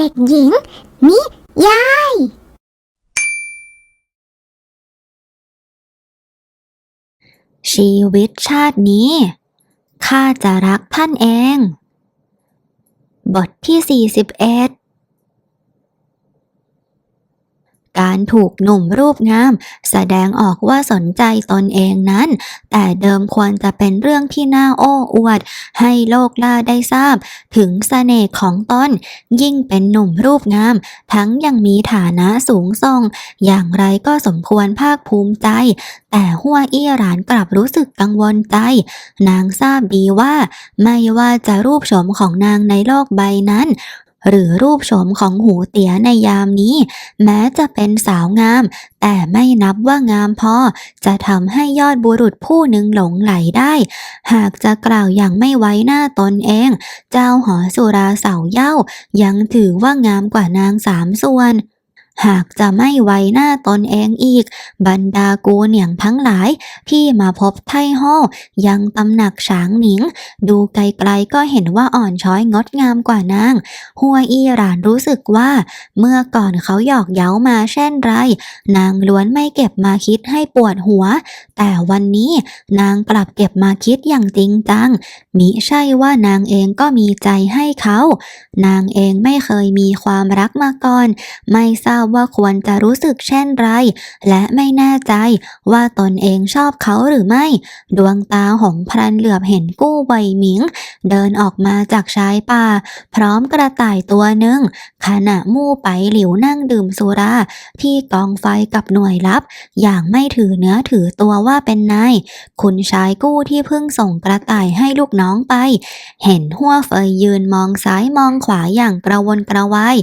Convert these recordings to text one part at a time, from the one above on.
เด็กหญิง นิยาย ชีวิตชาตินี้ ข้าจะรักท่านเอง บทที่ 41 การถูกหนุ่มรูปงาม แสดงออกว่าสนใจตนเองนั้น แต่เดิมควรจะเป็นเรื่องที่น่าโอ้อวด ให้โลกล่าได้ทราบ ถึงเสน่ห์ของตนยิ่งเป็นหนุ่มรูปงาม ทั้งยังมีฐานะสูงส่ง อย่างไรก็สมควรภาคภูมิใจ แต่หัวอี้หลานกลับรู้สึกกังวลใจ นางทราบดีว่า ไม่ว่าจะรูปโฉมของนางในโลกใบนั้น หรือรูปโฉมของหูเตี๋ยในยามนี้ แม้จะเป็นสาวงาม แต่ไม่นับว่างามพอ จะทำให้ยอดบุรุษผู้หนึ่งหลงไหลได้ หากจะกล่าวอย่างไม่ไว้หน้าตนเอง เจ้าหอสุราเสาเย้า ยังถือว่างามกว่านางสามส่วน หากจะไม่ไว้หน้าตนเองอีก บรรดากูเหนียงทั้งหลาย ที่มาพบไทห้อยังตำหนักฉางหนิง ดูไกลๆก็เห็นว่าอ่อนช้อยงดงามกว่านาง หัวอี้หลานรู้สึกว่า เมื่อก่อนเขาหยอกเย้ามาเช่นไร นางล้วนไม่เก็บมาคิดให้ปวดหัว แต่วันนี้นางกลับเก็บมาคิดอย่างจริงจัง มิใช่ว่านางเองก็มีใจให้เขา นางเองไม่เคยมีความรักมาก่อน ไม่ทราบว่าควรจะรู้สึกเช่นไร และไม่แน่ใจว่าตนเองชอบเขาหรือไม่ ดวงตาหงพลันเหลือบเห็นกู้ใบหมิง เดินออกมาจากชายป่า พร้อมกระต่ายตัวหนึ่ง ขณะมู่ไปหลิวนั่งดื่มสุรา ที่กองไฟกับหน่วยลับ อย่างไม่ถือเนื้อถือตัวว่าเป็นนายคุณชายกู้ที่เพิ่งส่งกระต่ายให้ลูกน้องไป เห็นหัวเฟยยืนมองซ้ายมองขวาอย่างกระวนกระวาย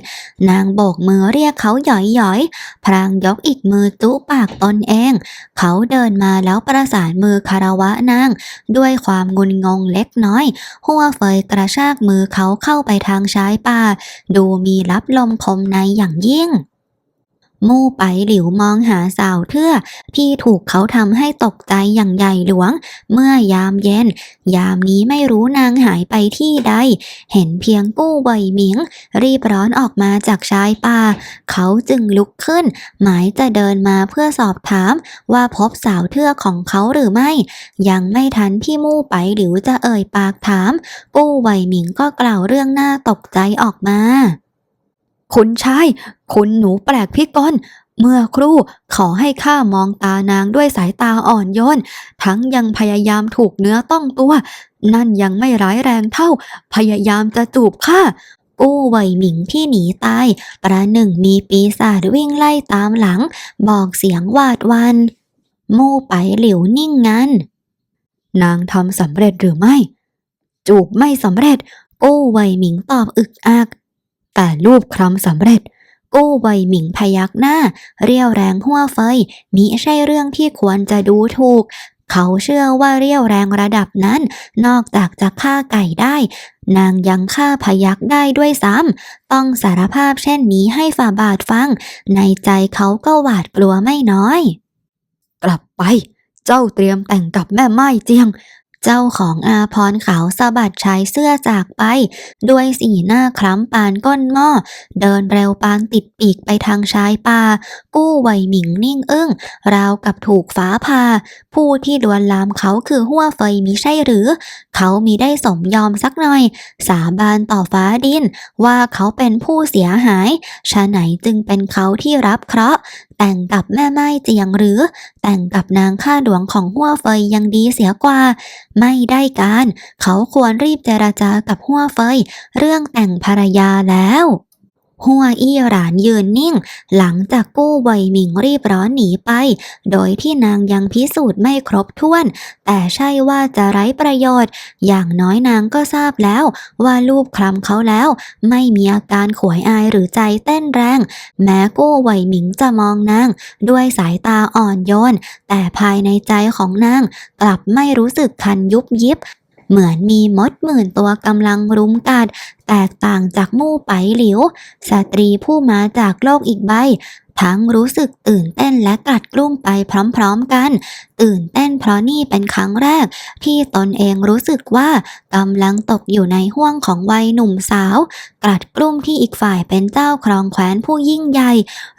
นางโบกมือเรียกเขาหยอยๆ พรางยกอีกมือจุปากตนเอง เขาเดินมาแล้วประสานมือคารวะนาง ด้วยความงุนงงเล็กน้อย หัวเฟยกระชากมือเขาเข้าไปทางชายป่า ดูมีรับลมคมในอย่างยิ่ง มู่ไปหลิวมองหาสาวเทื่อที่ถูกเขาทำให้ตกใจอย่างใหญ่หลวง เมื่อยามเย็น ยามนี้ไม่รู้นางหายไปที่ใด เห็นเพียงกู้ใบหมิง รีบร้อนออกมาจากชายป่า เขาจึงลุกขึ้น หมายจะเดินมาเพื่อสอบถามว่าพบสาวเทื่อของเขาหรือไม่ ยังไม่ทันที่มู่ไปหลิวจะเอ่ยปากถาม กู้ไหวหมิงก็กล่าวเรื่องน่าตกใจออกมาคุณชาย คุณหนูแปลกพิกลเมื่อครู่ขอให้ข้ามองตานางด้วยสายตาอ่อนโยน ทั้งยังพยายามถูกเนื้อต้องตัว นั่นยังไม่ร้ายแรงเท่า พยายามจะจูบข้ากู้ไหวหมิงที่หนีตาย ประหนึ่งมีปีศาจวิ่งไล่ตามหลัง บอกเสียงวาดวัน มู่ไปหลิวนิ่งงันนางทำสำเร็จหรือไม่ จูบไม่สำเร็จ กู้ไหวหมิงตอบอึกอัก แต่รูปครำสำเร็จ กู้ไวหมิงพยักหน้า เรียวแรงหัวเฟยมิใช่เรื่องที่ควรจะดูถูก เขาเชื่อว่าเรียวแรงระดับนั้น นอกจากจะฆ่าไก่ได้ นางยังฆ่าพยักได้ด้วยซ้ำต้องสารภาพเช่นนี้ให้ฝ่าบาทฟัง ในใจเขาก็หวาดกลัวไม่น้อย กลับไป เจ้าเตรียมแต่งกับแม่ไม้เจียง เจ้าของอาพรขาวสะบัดชายเสื้อจากไป ด้วยสีหน้าคล้ำปานก้นหม้อ เดินเร็วปานติดปีกไปทางชายป่า กู้ไหวหมิงนิ่งอึ้ง ราวกับถูกฟ้าผ่า ผู้ที่ลวนลามเขาคือหัวเฟยมิใช่หรือ เขามีได้สมยอมสักหน่อย สาบานต่อฟ้าดิน ว่าเขาเป็นผู้เสียหายชะไหนจึงเป็นเขาที่รับเคราะห์แต่งกับแม่ไม้เจียงหรือ แต่งกับนางข้าหลวงของหัวเฟยยังดีเสียกว่าไม่ได้การ เขาควรรีบเจรจากับหัวเฟยเรื่องแต่งภรรยาแล้ว หัวอี้หลานยืนนิ่ง หลังจากกู้ไวมิงรีบร้อนหนีไป โดยที่นางยังพิสูจน์ไม่ครบถ้วน แต่ใช่ว่าจะไร้ประโยชน์ อย่างน้อยนางก็ทราบแล้ว ว่าลูบคลำเขาแล้ว ไม่มีอาการขวยอายหรือใจเต้นแรง แม้กู้ไวหมิงจะมองนาง ด้วยสายตาอ่อนโยน แต่ภายในใจของนาง กลับไม่รู้สึกคันยุบยิบเหมือนมีมดหมื่นตัวกำลังรุมกัดแตกต่างจากมู่ไปหลิว สตรีผู้มาจากโลกอีกใบ ทั้งรู้สึกตื่นเต้นและกลัดกลุ้มไปพร้อมๆกัน ตื่นเต้นเพราะนี่เป็นครั้งแรก ที่ตนเองรู้สึกว่ากำลังตกอยู่ในห่วงของวัยหนุ่มสาว กลัดกลุ้มที่อีกฝ่ายเป็นเจ้าครองแคว้นผู้ยิ่งใหญ่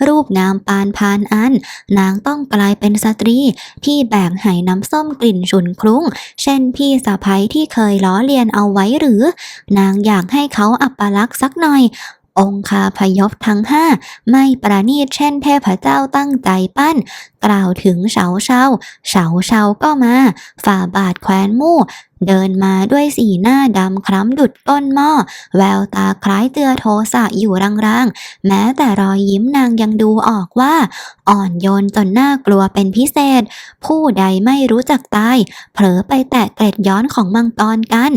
รูปงามปานพานอัน นางต้องกลายเป็นสตรีที่แบกไหน้ำส้มกลิ่นฉุนคลุ้ง เช่นพี่สะพ้ยที่เคยล้อเลียนเอาไว้หรือ นางอยากให้เขาอัปลักษ์สักหน่อย องคาพยพทั้งห้าไม่ประณีตเช่นเทพเจ้าตั้งใจปั้น กล่าวถึงเสาเชาเสาเชาก็มา ฝ่าบาทแควนมู่เดินมาด้วยสีหน้าดำคล้ำดุดก้นหม้อ แววตาคล้ายเตือโทสะอยู่รางๆ แม้แต่รอยยิ้มนางยังดูออกว่า อ่อนโยนจนน่ากลัวเป็นพิเศษ ผู้ใดไม่รู้จักตาย เผลอไปแตะเกล็ดย้อนของมังกรกัน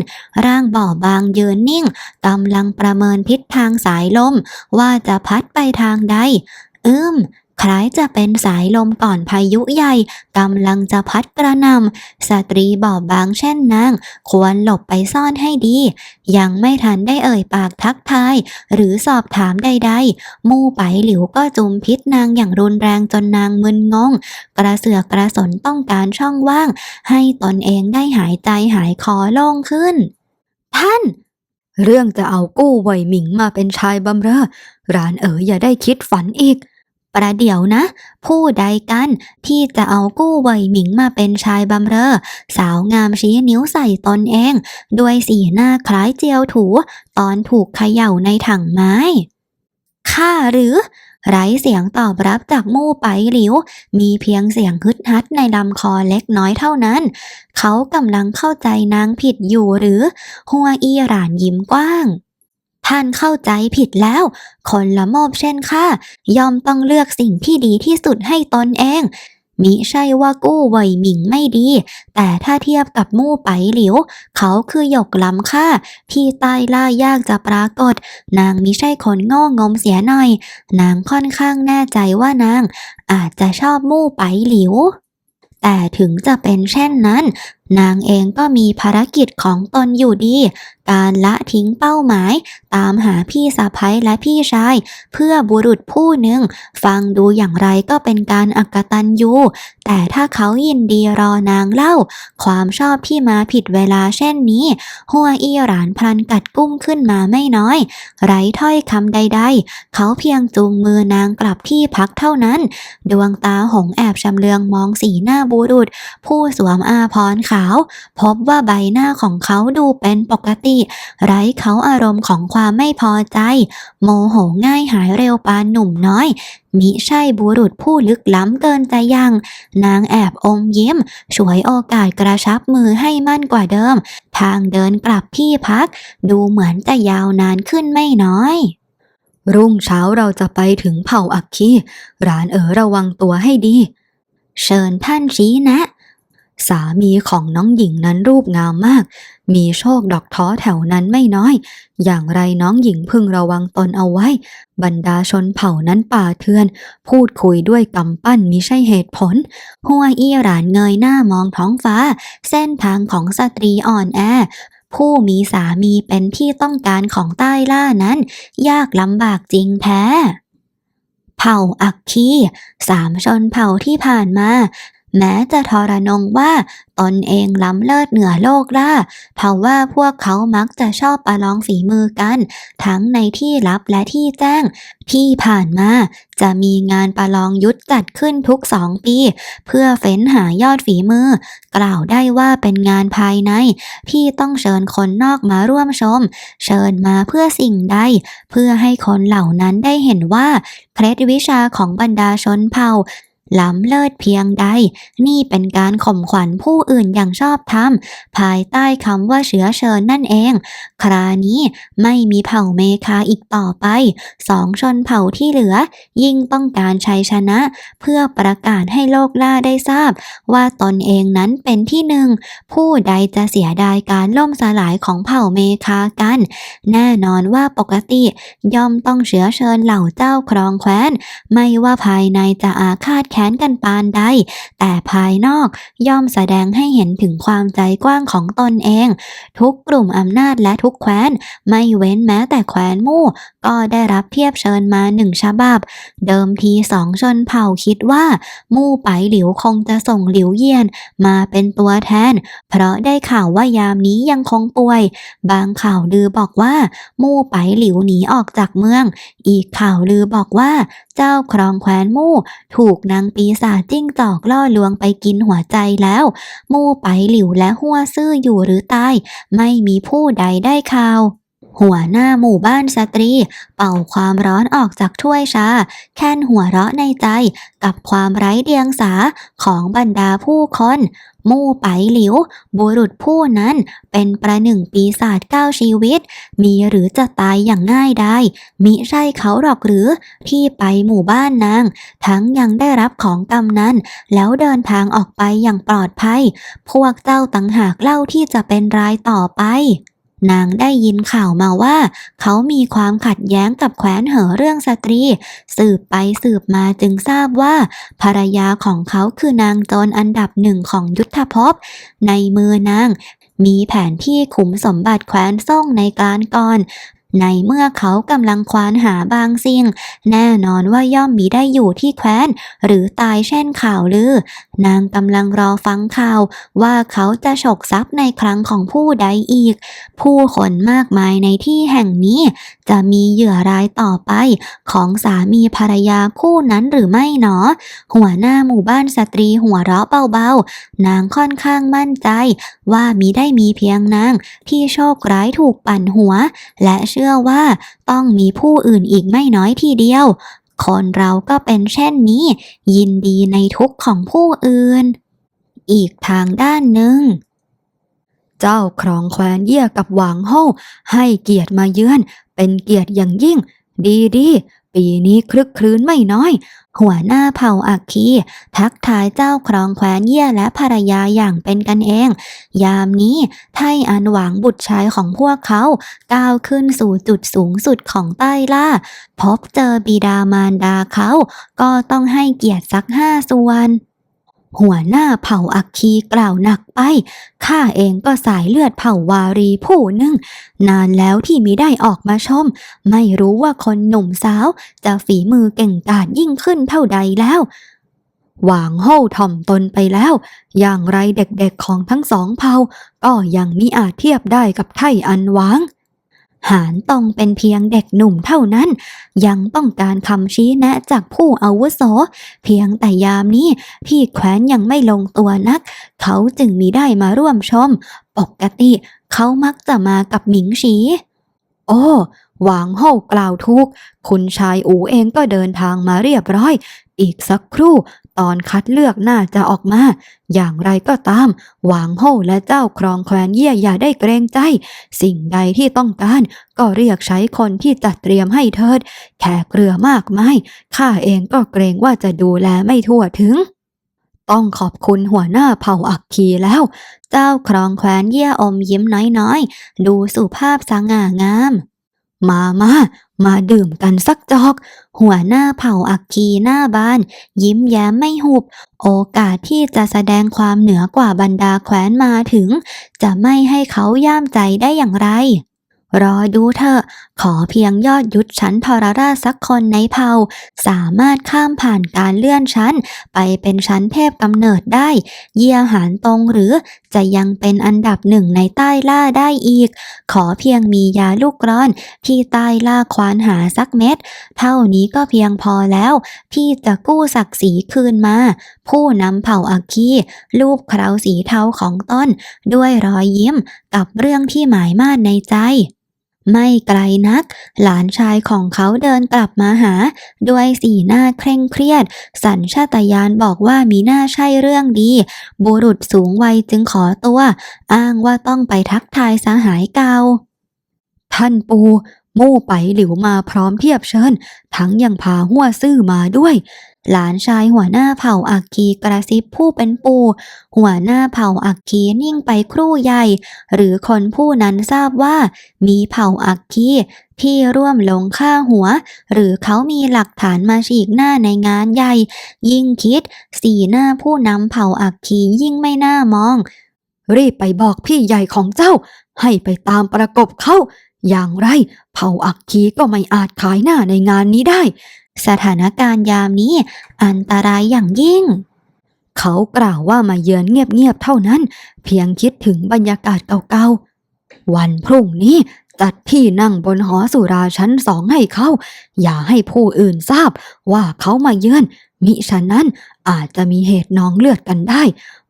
ร่างบ่อบางยืนนิ่งกำลังประเมินทิศทางสายลม ว่าจะพัดไปทางใด อืม คล้ายจะเป็นสายลมก่อนพายุใหญ่กำลังจะพัดกระนำสตรีบอบบางเช่นนาง ควรหลบไปซ่อนให้ดี ยังไม่ทันได้เอ่ยปากทักทาย หรือสอบถามใดๆ มู่ไปหลิวก็จุมพิษนางอย่างรุนแรงจนนางมึนงง กระเสือกกระสนต้องการช่องว่าง ให้ตนเองได้หายใจหายคอโล่งขึ้น ท่านเรื่องจะเอากู้ไวหมิงมาเป็นชายบำเรอร้านเอ๋ยอย่าได้คิดฝันอีก ประเดี๋ยวนะ ผู้ใดกันที่จะเอากู้เว่ยหมิงมาเป็นชายบำเรอ สาวงามชี้นิ้วใส่ตนเอง ด้วยสีหน้าคล้ายเจียวถู ตอนถูกเขย่าในถังไม้ข้าหรือ ไร้เสียงตอบรับจากมู่ไปหลิว มีเพียงเสียงฮึดฮัดในลำคอเล็กน้อยเท่านั้น เขากำลังเข้าใจนางผิดอยู่หรือ หัวอีหรานยิ้มกว้าง ท่านเข้าใจผิดแล้ว คนละโมบเช่นข้าย่อมต้องเลือกสิ่งที่ดีที่สุดให้ตนเอง มิใช่ว่ากู้เว่ยหมิงไม่ดี แต่ถ้าเทียบกับมู่ไปหลิว เขาคือหยกล้ำค่าที่ใต้ล่ายากจะปรากฏ นางมิใช่คนโง่งมเสียหน่อย นางค่อนข้างแน่ใจว่านาง อาจจะชอบมู่ไปหลิวแต่ถึงจะเป็นเช่นนั้น นางเองก็มีภารกิจของตนอยู่ดี การละทิ้งเป้าหมาย ตามหาพี่สะพ้ยและพี่ชาย เพื่อบุรุษผู้หนึ่ง ฟังดูอย่างไรก็เป็นการอักตันยูแต่ถ้าเขายินดีรอนางเล่า ความชอบที่มาผิดเวลาเช่นนี้ หัวอีหรานพลันกัดกุ้มขึ้นมาไม่น้อย ไร้ถ้อยคำใด ๆ เขาเพียงจูงมือนางกลับที่พักเท่านั้น ดวงตาหงแอบชำเลืองมองสีหน้าบุรุษ ผู้สวมอาภรณ์ขาวพบว่าใบหน้าของเขาดูเป็นปกติ ไร้เขาอารมณ์ของความไม่พอใจ โมโหง่ายหายเร็วปานหนุ่มน้อย มิใช่บุรุษผู้ลึกล้ำเกินจะยัง นางแอบอมยิ้มฉวยโอกาสกระชับมือให้มั่นกว่าเดิม ทางเดินกลับที่พัก ดูเหมือนจะยาวนานขึ้นไม่น้อยรุ่งเช้าเราจะไปถึงเผ่าอักคีร้านเอ๋อระวังตัวให้ดี เชิญท่านชี้แนะ สามีของน้องหญิงนั้นรูปงามมาก มีโชคดอกท้อแถวนั้นไม่น้อย อย่างไรน้องหญิงพึงระวังตนเอาไว้ บรรดาชนเผ่านั้นป่าเทือน พูดคุยด้วยกำปั้นมิใช่เหตุผล หัวอีหรานเงยหน้ามองท้องฟ้า เส้นทางของสตรีอ่อนแอผู้มีสามีเป็นที่ต้องการของใต้ล่านั้น ยากลำบากจริงแท้ เผ่าอักคีสามชนเผ่าที่ผ่านมา แม้จะทรนงว่าตนเองล้ำเลิศเหนือโลกล่าเพราะว่าพวกเขามักจะชอบประลองฝีมือกัน ทั้งในที่ลับและที่แจ้ง ที่ผ่านมาจะมีงานประลองยุทธจัดขึ้นทุกสองปี เพื่อเฟ้นหายอดฝีมือ กล่าวได้ว่าเป็นงานภายใน ที่ต้องเชิญคนนอกมาร่วมชม เชิญมาเพื่อสิ่งใด เพื่อให้คนเหล่านั้นได้เห็นว่าเคล็ดวิชาของบรรดาชนเผ่า ล้ำเลิศเพียงใด นี่เป็นการข่มขวัญผู้อื่นอย่างชอบธรรม ภายใต้คำว่าเชื้อเชิญนั่นเอง ครานี้ไม่มีเผ่าเมคาอีกต่อไป สองชนเผ่าที่เหลือ ยิ่งต้องการชัยชนะ เพื่อประกาศให้โลกล่าได้ทราบ ว่าตนเองนั้นเป็นที่หนึ่ง ผู้ใดจะเสียดายการล่มสลายของเผ่าเมคากัน แน่นอนว่าปกติย่อมต้องเชื้อเชิญเหล่าเจ้าครองแคว้น ไม่ว่าภายในจะอาฆาตแคค้นกันปานใด แต่ภายนอกย่อมแสดงให้เห็นถึงความใจกว้างของตนเอง ทุกกลุ่มอำนาจและทุกแคว้น ไม่เว้นแม้แต่แคว้นมู่ ก็ได้รับเทียบเชิญมาหนึ่งฉบับ เดิมทีสองชนเผ่าคิดว่า มู่ไปหลิวคงจะส่งหลิวเยียนมาเป็นตัวแทน เพราะได้ข่าวว่ายามนี้ยังคงป่วย บางข่าวลือบอกว่า มู่ไปหลิวหนีออกจากเมือง อีกข่าวลือบอกว่า เจ้าครองแคว้นมู่ ถูกนางปีศาจจิ้งจอกล่อลวงไปกินหัวใจแล้ว มู่ไปหลิวและหัวซื่ออยู่หรือตาย ไม่มีผู้ใดได้ข่าว หัวหน้าหมู่บ้านสตรี เป่าความร้อนออกจากถ้วยชา แค่นหัวเราะในใจกับความไร้เดียงสาของบรรดาผู้คนมู่ไปหลิว บุรุษผู้นั้นเป็นประหนึ่งปีศาจเก้าชีวิต มีหรือจะตายอย่างง่ายได้มิใช่เขาหรอกหรือที่ไปหมู่บ้านนาง ทั้งยังได้รับของกำนันแล้วเดินทางออกไปอย่างปลอดภัย พวกเจ้าต่างหากเล่าที่จะเป็นรายต่อไป นางได้ยินข่าวมาว่า เขามีความขัดแย้งกับแคว้นเหอเรื่องสตรี สืบไปสืบมาจึงทราบว่า ภรรยาของเขาคือนางโจรอันดับหนึ่งของยุทธภพ ในมือนางมีแผนที่ขุมสมบัติแคว้นซ่งในการก่อน ในเมื่อเขากำลังควานหาบางสิ่ง แน่นอนว่าย่อมมีได้อยู่ที่แคว้น หรือตายเช่นข่าวลือ นางกำลังรอฟังข่าว ว่าเขาจะฉกทรัพย์ในครั้งของผู้ใดอีก ผู้คนมากมายในที่แห่งนี้ จะมีเหยื่อรายต่อไป ของสามีภรรยาคู่นั้นหรือไม่หนอ หัวหน้าหมู่บ้านสตรีหัวเราะเบาๆ นางค่อนข้างมั่นใจ ว่ามีได้มีเพียงนางที่โชคร้ายถูกปั่นหัว และเชื่อว่าต้องมีผู้อื่นอีกไม่น้อยทีเดียว คนเราก็เป็นเช่นนี้ ยินดีในทุกข์ของผู้อื่น อีกทางด้านหนึ่งเจ้าครองแคว้นเยี่ยกับหวางโฮให้เกียรติมาเยือน เป็นเกียรติอย่างยิ่ง ดีดี ปีนี้คลึกครื้นไม่น้อย หัวหน้าเผ่าอักคี ทักทายเจ้าครองแคว้นเยี่ยและภรรยาอย่างเป็นกันเอง ยามนี้ไทอันหวังบุตรชายของพวกเขาก้าวขึ้นสู่จุดสูงสุดของใต้ล่า พบเจอบิดามารดาเขา ก็ต้องให้เกียรติสักห้าส่วน หัวหน้าเผ่าอักคีกล่าวหนักไปข้าเองก็สายเลือดเผ่าวารีผู้หนึ่ง นานแล้วที่มิได้ออกมาชม ไม่รู้ว่าคนหนุ่มสาว จะฝีมือเก่งกาจยิ่งขึ้นเท่าใดแล้วหวางโฮถ่อมตนไปแล้ว อย่างไรเด็กๆของทั้งสองเผ่าก็ยังมิอาจเทียบได้กับไทอันหวาง หานต้องเป็นเพียงเด็กหนุ่มเท่านั้น ยังต้องการคำชี้แนะจากผู้อาวุโส เพียงแต่ยามนี้ที่แคว้นยังไม่ลงตัวนัก เขาจึงมีได้มาร่วมชม ปกติเขามักจะมากับหมิงฉี โอ้หวางโฮกล่าวทุก คุณชายอูเองก็เดินทางมาเรียบร้อย อีกสักครู่ ตอนคัดเลือกน่าจะออกมา อย่างไรก็ตาม หวางโฮและเจ้าครองแคว้นเยี่ยอย่าได้เกรงใจ สิ่งใดที่ต้องการ ก็เรียกใช้คนที่จัดเตรียมให้เถิด แขกเรือมากมายข้าเองก็เกรงว่าจะดูแลไม่ทั่วถึงต้องขอบคุณหัวหน้าเผ่าอักคีแล้ว เจ้าครองแคว้นเยี่ยอมยิ้มน้อยๆ ดูสุภาพสง่างาม มามา มาดื่มกันสักจอก หัวหน้าเผ่าอักคีหน้าบ้าน ยิ้มแย้มไม่หุบ โอกาสที่จะแสดงความเหนือกว่าบรรดาแคว้นมาถึง จะไม่ให้เขาย่ามใจได้อย่างไร รอดูเถอะ ขอเพียงยอดยุทธชั้นทรราชสักคนในเผ่า สามารถข้ามผ่านการเลื่อนชั้น ไปเป็นชั้นเทพกำเนิดได้ เยี่ยหารตรงหรือ จะยังเป็นอันดับหนึ่งในใต้ล่าได้อีก ขอเพียงมียาลูกร้อน ที่ใต้ล่าควานหาสักเม็ด เท่านี้ก็เพียงพอแล้วที่จะกู้ศักดิ์ศรีคืนมา ผู้นำเผ่าอาคีลูกคราสีเทาของต้น ด้วยรอยยิ้มกับเรื่องที่หมายมาดในใจ ไม่ไกลนัก หลานชายของเขาเดินกลับมาหา ด้วยสีหน้าเคร่งเครียด สัญชาตญาณบอกว่ามีหน้าใช่เรื่องดี บุรุษสูงวัยจึงขอตัว อ้างว่าต้องไปทักทายสหายเก่าท่านปู มู่ไปหลิวมาพร้อมเทียบเชิญ ทั้งยังพาหัวซื่อมาด้วย หลานชายหัวหน้าเผ่าอักคีกระซิบผู้เป็นปู่หัวหน้าเผ่าอักคีนิ่งไปครู่ใหญ่ หรือคนผู้นั้นทราบว่า มีเผ่าอักคีที่ร่วมลงฆ่าหัว หรือเขามีหลักฐานมาฉีกหน้าในงานใหญ่ ยิ่งคิด สีหน้าผู้นำเผ่าอักคียิ่งไม่น่ามอง รีบไปบอกพี่ใหญ่ของเจ้า ให้ไปตามประกบเขา อย่างไร เผ่าอักคีก็ไม่อาจขายหน้าในงานนี้ได้ สถานการณ์ยามนี้อันตรายอย่างยิ่ง เขากล่าวว่ามาเยือนเงียบๆเท่านั้น เพียงคิดถึงบรรยากาศเก่าๆ วันพรุ่งนี้จัดที่นั่งบนหอสุราชั้นสองให้เขา อย่าให้ผู้อื่นทราบว่าเขามาเยือน มิฉะนั้น อาจจะมีเหตุนองเลือดกันได้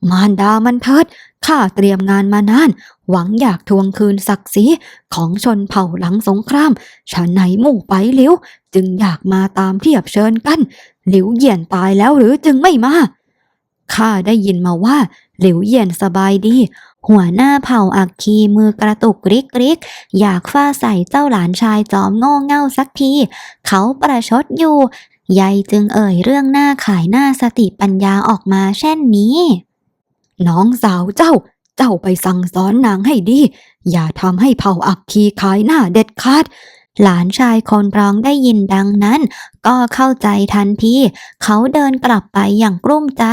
มารดามันเถิดข้าเตรียมงานมานาน หวังอยากทวงคืนศักดิ์ศรีของชนเผ่าหลังสงครามฉะไหนหมู่ไปหลิว จึงอยากมาตามเทียบเชิญกัน หลิวเหยียนตายแล้วหรือจึงไม่มาข้าได้ยินมาว่า หลิวเหยียนสบายดี หัวหน้าเผ่าอักคีมือกระตุกริกริกอยากฟาใส่เจ้าหลานชายจอมง่เง่าสักที เขาประชดอยู่ ยายจึงเอ่ยเรื่องหน้าขายหน้าสติปัญญาออกมาเช่นนี้ น้องสาวเจ้า เจ้าไปสั่งสอนนางให้ดี อย่าทำให้เผ่าอักคีขายหน้าเด็ดขาด หลานชายคนร้องได้ยินดังนั้น ก็เข้าใจทันที เขาเดินกลับไปอย่างกลุ้มใจ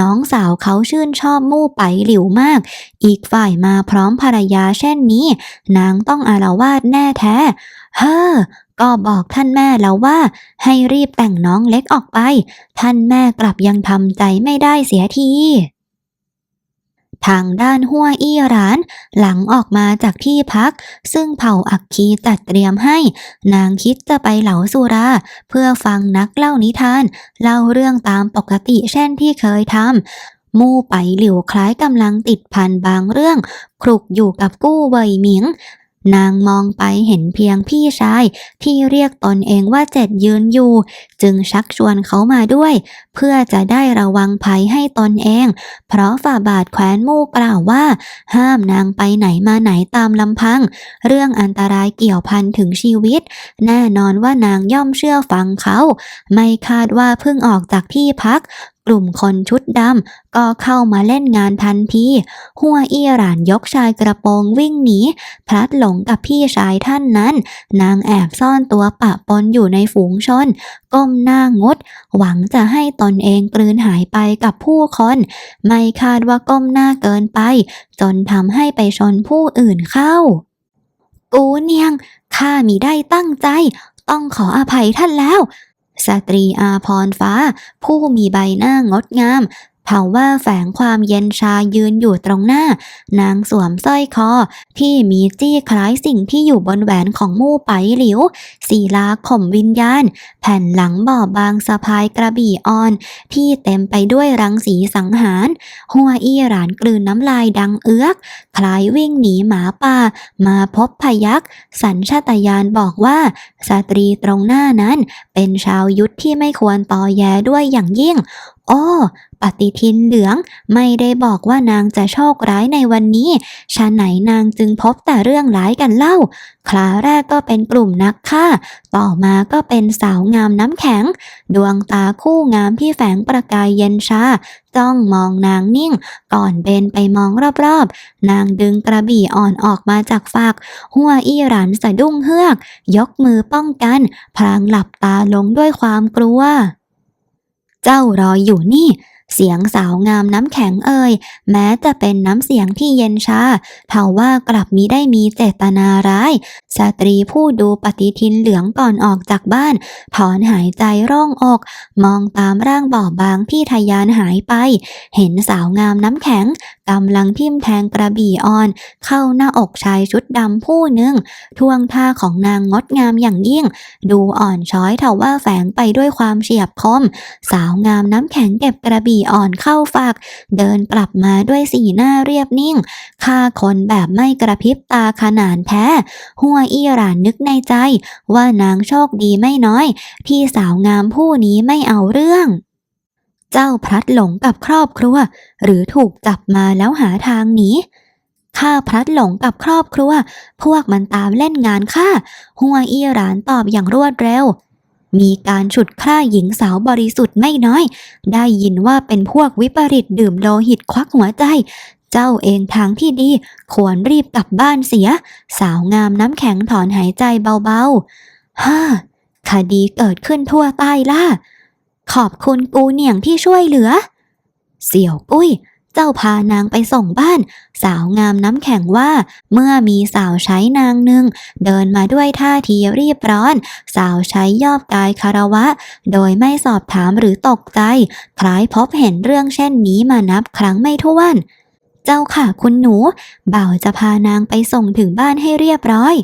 น้องสาวเขาชื่นชอบมู่ไปหลิวมาก อีกฝ่ายมาพร้อมภรรยาเช่นนี้ นางต้องอาละวาดแน่แท้ เฮ้อ ก็บอกท่านแม่แล้วว่า ให้รีบแต่งน้องเล็กออกไป ท่านแม่กลับยังทำใจไม่ได้เสียทีทางด้านหัวอี้หราน หลังออกมาจากที่พัก ซึ่งเผ่าอักคีจัดเตรียมให้ นางคิดจะไปเหลาสุรา เพื่อฟังนักเล่านิทาน เล่าเรื่องตามปกติเช่นที่เคยทำมู่ไปหลิวคล้ายกำลังติดพันบางเรื่องคลุกอยู่กับกู้เวยหมิง นางมองไปเห็นเพียงพี่ชายที่เรียกตนเองว่าเจ็ดยืนอยู่ จึงชักชวนเขามาด้วย เพื่อจะได้ระวังภัยให้ตนเอง เพราะฝ่าบาทแคว้นมู่กล่าวว่า ห้ามนางไปไหนมาไหนตามลำพัง เรื่องอันตรายเกี่ยวพันถึงชีวิต แน่นอนว่านางย่อมเชื่อฟังเขา ไม่คาดว่าเพิ่งออกจากที่พัก ลุ่มคนชุดดำก็เข้ามาเล่นงานทันที หัวอี้หรานยกชายกระโปรงวิ่งหนี พลัดหลงกับพี่ชายท่านนั้น นางแอบซ่อนตัวปะปนอยู่ในฝูงชน ก้มหน้างด หวังจะให้ตนเองกลืนหายไปกับผู้คน ไม่คาดว่าก้มหน้าเกินไป จนทำให้ไปชนผู้อื่นเข้า กูเนียงข้ามิได้ตั้งใจ ต้องขออภัยท่านแล้ว สตรีอาพรฟ้า ผู้มีใบหน้างดงาม เผาว่าแฝงความเย็นชายืนอยู่ตรงหน้า นางสวมสร้อยคอ ที่มีจี้คล้ายสิ่งที่อยู่บนแหวนของมู่ไปหลิว ศีลาข่มวิญญาณ แผ่นหลังบอบบางสะพายกระบี่อ่อน ที่เต็มไปด้วยรังสีสังหาร หัวอี้หรานกลืนน้ำลายดังเอื้อกคล้ายวิ่งหนีหมาป่า มาพบพยักสัญชาตญาณบอกว่า สตรีตรงหน้านั้น เป็นชาวยุทธที่ไม่ควรต่อแยด้วยอย่างยิ่ง โอ้ปฏิทินเหลืองไม่ได้บอกว่านางจะโชคร้ายในวันนี้ชาไหนนางจึงพบแต่เรื่องร้ายกันเล่าคลาแรกก็เป็นกลุ่มนักฆ่า ต่อมาก็เป็นสาวงามน้ำแข็ง ดวงตาคู่งามที่แฝงประกายเย็นชา จ้องมองนางนิ่ง ก่อนเบนไปมองรอบๆ นางดึงกระบี่อ่อนออกมาจากฝักหัวอี้หรันสะดุ้งเฮือก ยกมือป้องกัน พลางหลับตาลงด้วยความกลัว เจ้ารออยู่นี่ เสียงสาวงามน้ำแข็งเอ่ยแม้จะเป็นน้ำเสียงที่เย็นชาเท่าว่ากลับมิได้มีเจตนาร้าย สตรีผู้ดูปฏิทินเหลืองก่อนออกจากบ้านถอนหายใจร่องอก มองตามร่างบอบบางที่ทะยานหายไป เห็นสาวงามน้ำแข็งกำลังทิ่มแทงกระบี่อ่อน เข้าหน้าอกชายชุดดำผู้หนึ่งท่วงท่าของนางงดงามอย่างยิ่ง ดูอ่อนช้อยเท่าว่าแฝงไปด้วยความเฉียบคม สาวงามน้ำแข็งเก็บกระบี่อ่อนเข้าฝากเดินกลับมาด้วยสีหน้าเรียบนิ่งฆ่าคนแบบไม่กระพริบตาขนาดแท้หัวอีหรานนึกในใจ ว่านางโชคดีไม่น้อย ที่สาวงามผู้นี้ไม่เอาเรื่องเจ้าพลัดหลงกับครอบครัว หรือถูกจับมาแล้วหาทางหนีข้าพลัดหลงกับครอบครัว พวกมันตามเล่นงานข้าหัวอีหรานตอบอย่างรวดเร็ว มีการฉุดฆ่าหญิงสาวบริสุทธิ์ไม่น้อย ได้ยินว่าเป็นพวกวิปริตดื่มโลหิตควักหัวใจ เจ้าเองทางที่ดี ควรรีบกลับบ้านเสีย สาวงามน้ำแข็งถอนหายใจเบาๆฮ่าคดีเกิดขึ้นทั่วใต้ล่าขอบคุณกูเหนี่ยงที่ช่วยเหลือ เสี่ยวกุ้ย เจ้าพานางไปส่งบ้าน สาวงามน้ำแข็งว่า เมื่อมีสาวใช้นางหนึ่ง เดินมาด้วยท่าทีรีบร้อน สาวใช้ยอบกายคารวะ โดยไม่สอบถามหรือตกใจ คล้ายพบเห็นเรื่องเช่นนี้มานับครั้งไม่ถ้วน เจ้าค่ะคุณหนู บ่าวจะพานางไปส่งถึงบ้านให้เรียบร้อย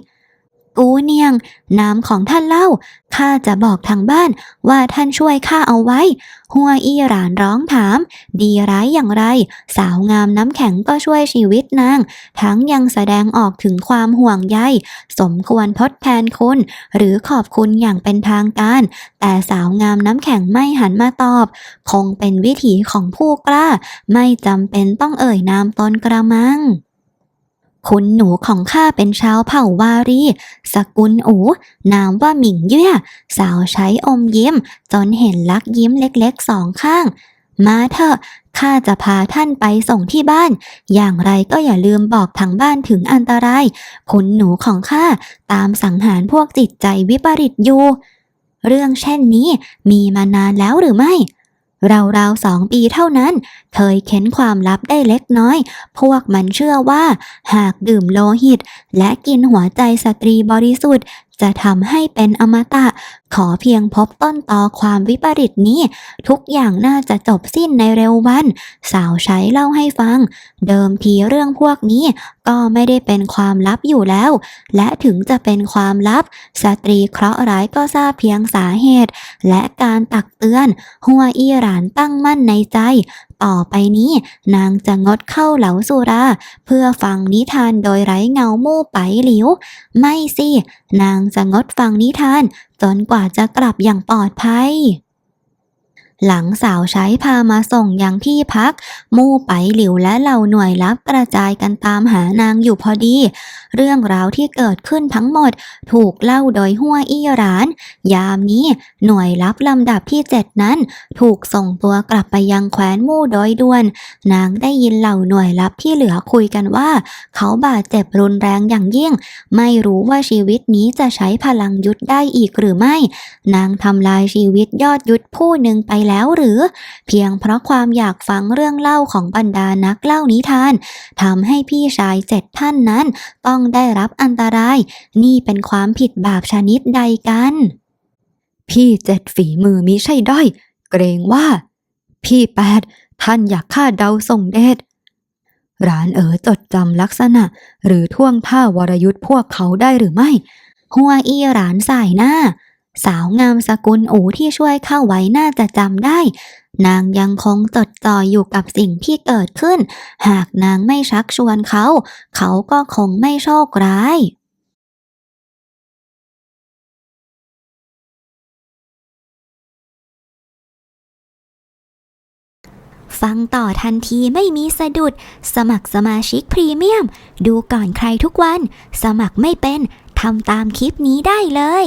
กูเนียง นามของท่านเล่า ข้าจะบอกทางบ้านว่าท่านช่วยข้าเอาไว้ หัวอี้หรานร้องถาม ดีร้ายอย่างไร สาวงามน้ำแข็งก็ช่วยชีวิตนาง ทั้งยังแสดงออกถึงความห่วงใย สมควรทดแทนคุณ หรือขอบคุณอย่างเป็นทางการ แต่สาวงามน้ำแข็งไม่หันมาตอบ คงเป็นวิถีของผู้กล้า ไม่จำเป็นต้องเอ่ยนามตนกระมัง คุณหนูของข้าเป็นชาวเผ่าวารี สกุลอู นามว่าหมิงเย่ยสาวใช้อมยิ้ม จนเห็นลักยิ้มเล็กๆสองข้าง มาเถอะข้าจะพาท่านไปส่งที่บ้าน อย่างไรก็อย่าลืมบอกทางบ้านถึงอันตราย คุณหนูของข้าตามสังหารพวกจิตใจวิปริตอยู่ เรื่องเช่นนี้มีมานานแล้วหรือไม่ ราวๆสองปีเท่านั้น เคยเค้นความลับได้เล็กน้อย พวกมันเชื่อว่า หากดื่มโลหิต และกินหัวใจสตรีบริสุทธิ์ จะทำให้เป็นอมตะ ขอเพียงพบต้นตอความวิปริตนี้ ทุกอย่างน่าจะจบสิ้นในเร็ววัน สาวใช้เล่าให้ฟัง เดิมทีเรื่องพวกนี้ก็ไม่ได้เป็นความลับอยู่แล้ว และถึงจะเป็นความลับ สตรีเคราะห์ร้ายก็ทราบเพียงสาเหตุ และการตักเตือน หัวอีหรานตั้งมั่นในใจ ต่อไปนี้ นางจะงดเข้าเหลาสุรา เพื่อฟังนิทานโดยไร้เงามู่ไปหลิว ไม่สิ นางจะงดฟังนิทาน จนกว่าจะกลับอย่างปลอดภัย หลังสาวใช้พามาส่งยังที่พัก มู่ไปหลิวและเหล่าหน่วยลับกระจายกันตามหานางอยู่พอดี เรื่องราวที่เกิดขึ้นทั้งหมด ถูกเล่าโดยหัวอี้หราน ยามนี้หน่วยลับลำดับที่เจ็ดนั้น ถูกส่งตัวกลับไปยังแคว้นมู่โดยด่วน นางได้ยินเหล่าหน่วยลับที่เหลือคุยกันว่า เขาบาดเจ็บรุนแรงอย่างยิ่ง ไม่รู้ว่าชีวิตนี้จะใช้พลังยุทธได้อีกหรือไม่ นางทำลายชีวิตยอดยุทธผู้หนึ่งไปแล้วหรือ เพียงเพราะความอยากฟังเรื่องเล่าของบรรดานักเล่านิทานทำให้พี่ชายเจ็ดท่านนั้น ต้องได้รับอันตราย นี่เป็นความผิดบาปชนิดใดกัน พี่เจ็ดฝีมือมิใช่ด้อย เกรงว่า พี่แปดท่านอยากฆ่าเดาส่งเดชร้านเอ๋อจดจำลักษณะ หรือท่วงท่าวรยุทธ์พวกเขาได้หรือไม่ หัวอี้หรานสายหน้า สาวงามสกุลอูที่ช่วยเข้าไว้น่าจะจำได้ นางยังคงจดจ่ออยู่กับสิ่งที่เกิดขึ้น หากนางไม่ชักชวนเขา เขาก็คงไม่โชคร้ายฟังต่อทันทีไม่มีสะดุด สมัครสมาชิกพรีเมียม ดูก่อนใครทุกวัน สมัครไม่เป็น ทำตามคลิปนี้ได้เลย